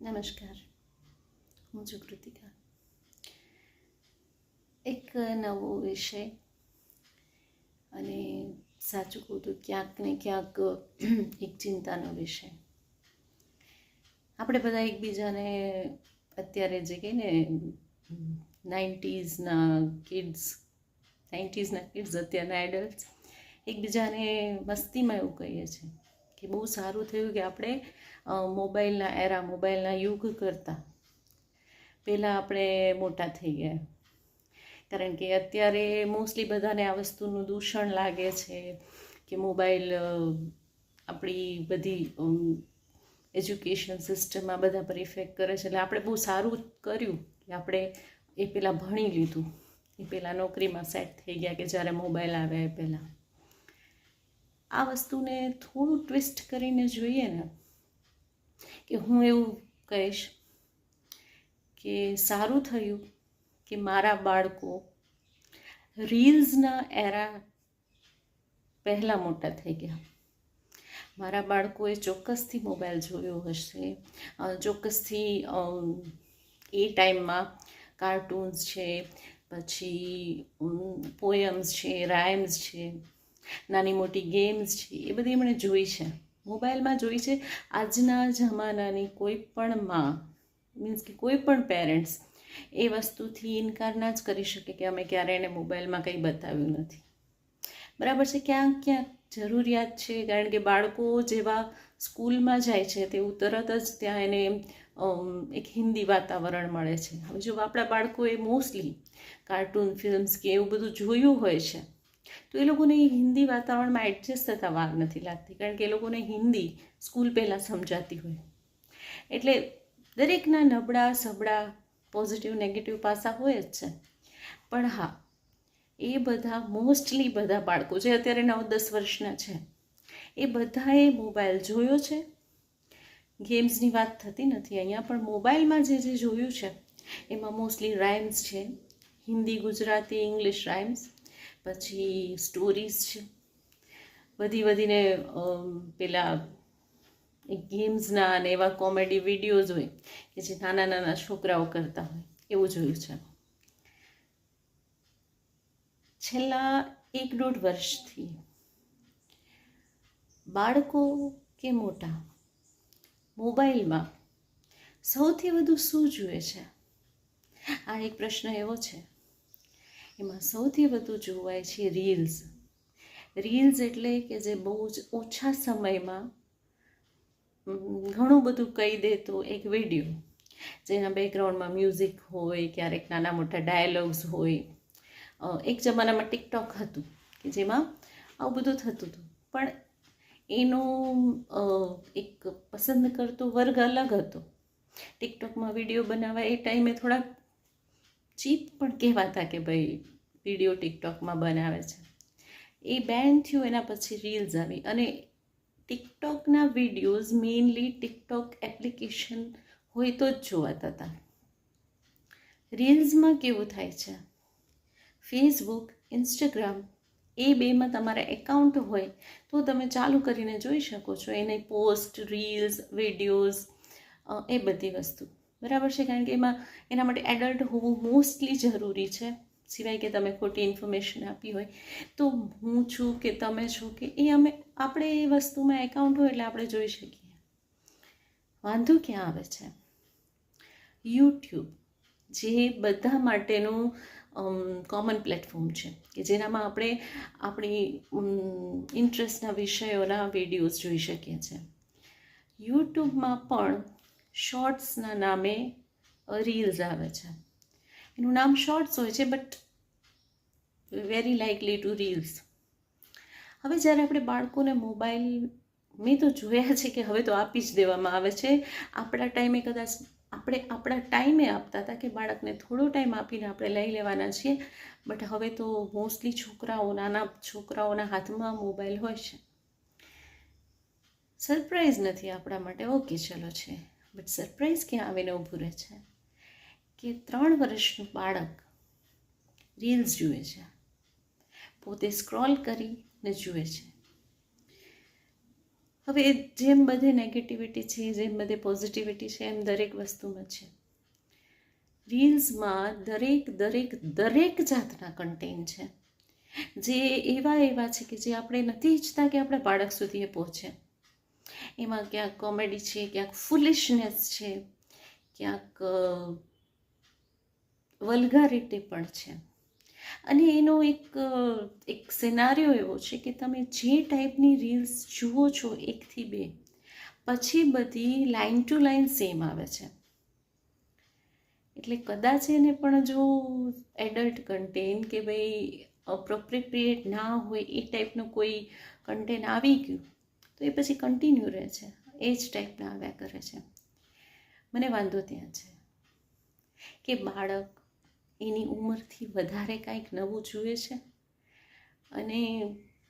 નમસ્કાર હું છું કૃતિકા એક નવો વિષય અને સાચું કહું તો ક્યાંક ને ક્યાંક એક ચિંતાનો વિષય આપણે બધા એકબીજાને અત્યારે જે કહીને નાઇન્ટીઝના કિડ્સ નાઇન્ટીઝના કિડ્સ અત્યારના એડલ્ટ એકબીજાને મસ્તીમાં એવું કહીએ છીએ કે બહુ સારું થયું કે આપણે મોબાઈલના એરા, મોબાઈલના યુગ કરતાં. પહેલાં આપણે મોટા થઈ ગયા. કારણ કે અત્યારે મોસ્ટલી બધાને આ વસ્તુનું દૂષણ લાગે છે કે મોબાઈલ આપણી બધી એજ્યુકેશન સિસ્ટમમાં બધા પર ઇફેક્ટ કરે છે. એટલે આપણે બહુ સારું કર્યું કે આપણે એ પહેલાં ભણી લીધું. એ પહેલાં નોકરીમાં સેટ થઈ ગયા કે જ્યારે મોબાઈલ આવ્યા એ પહેલાં. આ વસ્તુને થોડું ટ્વિસ્ટ કરીને જોઈએ ને કે હું એવું કહીશ કે સારું થયું કે મારા બાળકો રીલ્સના એરા પહેલાં મોટા થઈ ગયા. મારા બાળકોએ ચોક્કસથી મોબાઈલ જોયો હશે. ચોક્કસથી એ ટાઈમમાં કાર્ટૂન્સ છે, પછી પોયમ્સ છે રાઇમ્સ છે, નાની મોટી ગેમ્સ છે, એ બધી એમણે જોઈ છે. મોબાઈલમાં જોઈ છે, આજના જમાનાની કોઈ પણ માં મીન્સ કે કોઈ પણ પેરેન્ટ્સ એ વસ્તુથી ઇનકાર ના જ કરી શકે કે અમે ક્યારે એને મોબાઈલમાં કંઈ બતાવ્યું નથી. બરાબર છે ક્યાંક ક્યાંક જરૂરિયાત છે, કારણ કે બાળકો જેવા સ્કૂલમાં જાય છે, તેવું તરત જ ત્યાં એને એક હિન્દી વાતાવરણ મળે છે. હવે જો આપણા બાળકોએ મોસ્ટલી કાર્ટૂન ફિલ્મ્સ કે એવું બધું જોયું હોય છે તો એ લોકોને હિન્દી વાતાવરણમાં એડજસ્ટ થતાં વાર નથી લાગતી, કારણ કે એ લોકોને હિન્દી સ્કૂલ પહેલાં સમજાતી હોય. એટલે દરેકના નબળા, સબળા પોઝિટિવ નેગેટિવ પાસા હોય જ છે. પણ હા, એ બધા મોસ્ટલી બધા બાળકો જે અત્યારે નવ દસ વર્ષના છે, એ બધાએ મોબાઈલ જોયો છે? ગેમ્સની વાત થતી નથી. અહીંયા પણ મોબાઈલમાં જે જે જોયું છે, એમાં મોસ્ટલી રાઇમ્સ છે. હિન્દી, ગુજરાતી ઇંગ્લિશ રાઇમ્સ પછી સ્ટોરીઝ છે. વધી વધીને પેલા ગેમ્સના અને એવા કોમેડી વિડીયોઝ હોય કે જે નાના નાના છોકરાઓ કરતા હોય. એવું જોયું છે. છેલ્લા એક દોઢ વર્ષથી બાળકો કે મોટા મોબાઈલમાં સૌથી વધુ શું જુએ છે? આ એક પ્રશ્ન એવો છે. એમાં સૌથી વધુ જોવાય છે રીલ્સ રીલ્સ એટલે કે જે બહુ જ ઓછા સમયમાં ઘણું બધું કહી દેતો એક વીડિયો જેના બેકગ્રાઉન્ડમાં મ્યુઝિક હોય, ક્યારેક નાના મોટા ડાયલોગ્સ હોય. એક જમાનામાં ટિકટોક હતું, કે જેમાં આવું બધું થતું હતું. પણ એનો એક પસંદ કરતો વર્ગ અલગ હતો. ટિકટોકમાં વીડિયો બનાવવા એ ટાઈમે થોડાક ચીપ પણ કહેવાતા કે ભાઈ વીડિયો ટિકટોકમાં બનાવે છે. એ બેન થયું એના પછી રીલ્સ આવી અને ટિકટોકના વિડીયોઝ મેઇનલી ટિકટોક એપ્લિકેશન હોય તો જ જોવાતા હતા રીલ્સમાં કેવું થાય છે? ફેસબુક ઇન્સ્ટાગ્રામ એ બેમાં તમારા એકાઉન્ટ હોય તો તમે ચાલુ કરીને જોઈ શકો છો. એને પોસ્ટ રીલ્સ વિડીયોઝ એ બધી વસ્તુ. બરાબર છે? કારણ કે એમાં એના માટે એડલ્ટ હોવું મોસ્ટલી જરૂરી છે. સિવાય કે તમે ખોટી ઇન્ફોર્મેશન આપી હોય. તો હું છું કે તમે છો કે એ અમે, આપણે એ વસ્તુમાં એકાઉન્ટ હોય એટલે આપણે જોઈ શકીએ. વાંધો ક્યાં આવે છે? યુટ્યુબ જે બધા માટેનું કોમન પ્લેટફોર્મ છે. કે જેનામાં આપણે આપણી ઇન્ટરેસ્ટના વિષયોના વિડીયોઝ જોઈ શકીએ છીએ. યુટ્યુબમાં પણ શોર્ટ્સના નામે રીલ્સ આવે છે. એનું નામ શોર્ટ્સ હોય છે, but very likely to reels હવે જ્યારે આપણે બાળકોને મોબાઈલ મેં તો જોયા છે કે હવે તો આપી જ દેવામાં આવે છે. આપણા ટાઈમે કદાચ આપણે આપણા ટાઈમે આપતા હતા કે બાળકને થોડો ટાઈમ આપીને આપણે લઈ લેવાના છીએ, બટ હવે તો મોસ્ટલી છોકરાઓ, નાના છોકરાઓના હાથમાં મોબાઈલ હોય છે. સરપ્રાઈઝ નથી આપણા માટે. ઓકે ચલો છે. બટ સરપ્રાઈઝ ક્યાં આવીને ઊભું રહે છે? કે ત્રણ વર્ષનું બાળક રીલ્સ જુએ છે. પોતે સ્ક્રોલ કરીને જુએ છે. હવે જેમ બધે નેગેટિવિટી છે, જેમ બધે પોઝિટિવિટી છે, એમ દરેક વસ્તુમાં છે. રીલ્સમાં દરેક દરેક દરેક જાતના કન્ટેન્ટ છે. જે એવા એવા છે કે જે આપણે નથી ઈચ્છતા કે આપણા બાળક સુધી એ પહોંચે. એમાં ક્યાંક કોમેડી છે, ક્યાંક ફુલિશનેસ છે, ક્યાંક વલ્ગારિટી પણ છે. અને એનો એક એક સિનારીઓ એવો છે કે તમે જે ટાઈપની રીલ્સ જુઓ છો એકથી બે, પછી બધી લાઇન ટુ લાઇન સેમ આવે છે. એટલે કદાચ એને પણ જો એડલ્ટ કન્ટેન કે ભાઈ અપ્રોપ્રિએટ ના હોય એ ટાઈપનું કોઈ કન્ટેન આવી ગયું તો એ પછી કન્ટિન્યુ રહે છે. એ જ ટાઈપના આવ્યા કરે છે. મને વાંધો ત્યાં છે. કે બાળક એની ઉંમરથી વધારે કાંઈક નવું જુએ છે અને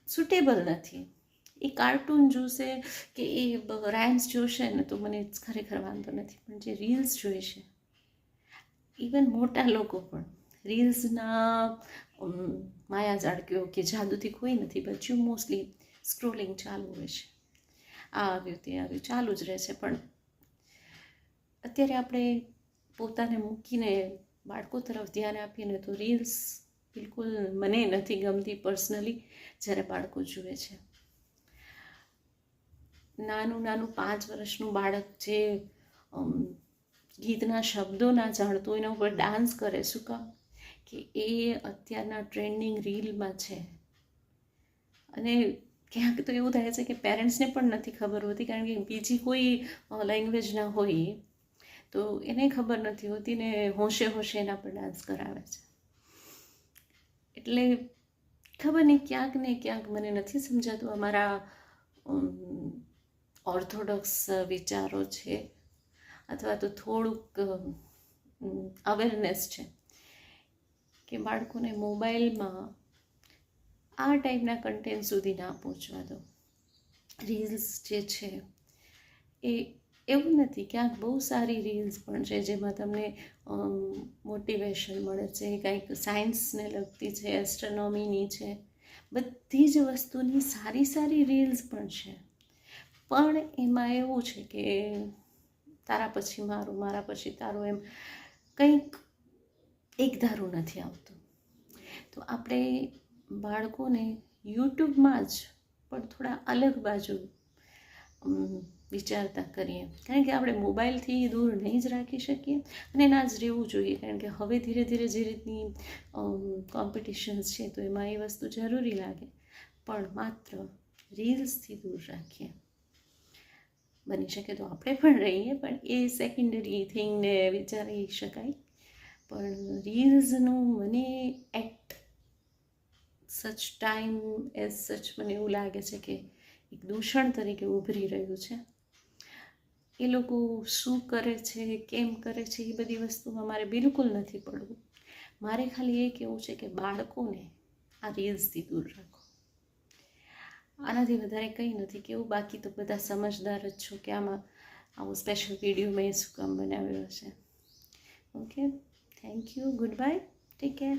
સુટેબલ નથી. એ કાર્ટૂન જોશે કે એ રાઇમ્સ જોશે ને તો મને ખરેખર વાંધો નથી. પણ જે રીલ્સ જોઈએ છે ઇવન મોટા લોકો પણ રીલ્સના માયાજાળ કયો કે જાદુથી કોઈ નથી બચ્યું મોસ્ટલી સ્ક્રોલિંગ ચાલુ હોય છે. આ આવ્યું, તે આવ્યું, ચાલુ જ રહે છે પણ અત્યારે આપણે પોતાને મૂકીને બાળકો તરફ ધ્યાન આપીએ ને તો રીલ્સ બિલકુલ મને નથી ગમતી પર્સનલી જ્યારે બાળકો જુએ છે. નાનું નાનું પાંચ વર્ષનું બાળક જે ગીતના શબ્દો ના જાણતું, એના ઉપર ડાન્સ કરે, શું કામ? કે એ અત્યારના ટ્રેન્ડિંગ રીલમાં છે. અને ક્યાંક તો એવું થાય છે કે પેરેન્ટ્સને પણ નથી ખબર હોતી, કારણ કે બીજી કોઈ લેંગ્વેજ ના હોય, તો એને ખબર નથી હોતી ને હોશે હોશે એના પર ડાન્સ કરાવે છે. એટલે ખબર નહીં ક્યાંક ને ક્યાંક મને નથી સમજાતું અમારા ઓર્થોડોક્સ વિચારો છે, અથવા તો થોડુંક અવેરનેસ છે, કે બાળકોને મોબાઈલમાં આ ટાઈપના કન્ટેન્ટ સુધી ના પહોંચવા દો. રીલ્સ જે છે, એ એવું નથી ક્યાંક બહુ સારી રીલ્સ પણ છે, જેમાં તમને મોટિવેશન મળે છે, કંઈક સાયન્સને લગતી છે એસ્ટ્રોનોમીની છે, બધી જ વસ્તુની સારી સારી રીલ્સ પણ છે. પણ એમાં એવું છે કે તારા પછી મારું, મારા પછી તારું એમ કંઈક એક ધારું નથી આવતું. તો આપણે બાળકોને યુટ્યુબમાં જ, પણ થોડા અલગ બાજુ વિચારતા કરીએ. કારણ કે આપણે મોબાઈલથી દૂર નહીં જ રાખી શકીએ અને ના જ રહેવું જોઈએ. કારણ કે હવે ધીરે ધીરે જે રીતની કોમ્પિટિશન્સ છે, તો એમાં એ વસ્તુ જરૂરી લાગે. પણ માત્ર રીલ્સથી દૂર રાખીએ. બની શકે તો આપણે પણ રહીએ, પણ એ સેકન્ડરી થિંગને વિચારી શકાય. પણ રીલ્સનું મને એટ સચ ટાઈમ એઝ સચ મને એવું લાગે છે કે એક દૂષણ તરીકે ઉભરી રહ્યું છે. એ લોકો શું કરે છે, કેમ કરે છે, એ બધી વસ્તુમાં મારે બિલકુલ નથી પડવું. મારે ખાલી એ કહેવું છે કે બાળકોને આ રીલ્સથી દૂર રાખો. આનાથી વધારે કંઈ નથી કેવું બાકી તો બધા સમજદાર જ છો કે આમાં આવો સ્પેશિયલ વીડિયો મેં શું કામ બનાવ્યો છે okay thank you good bye take care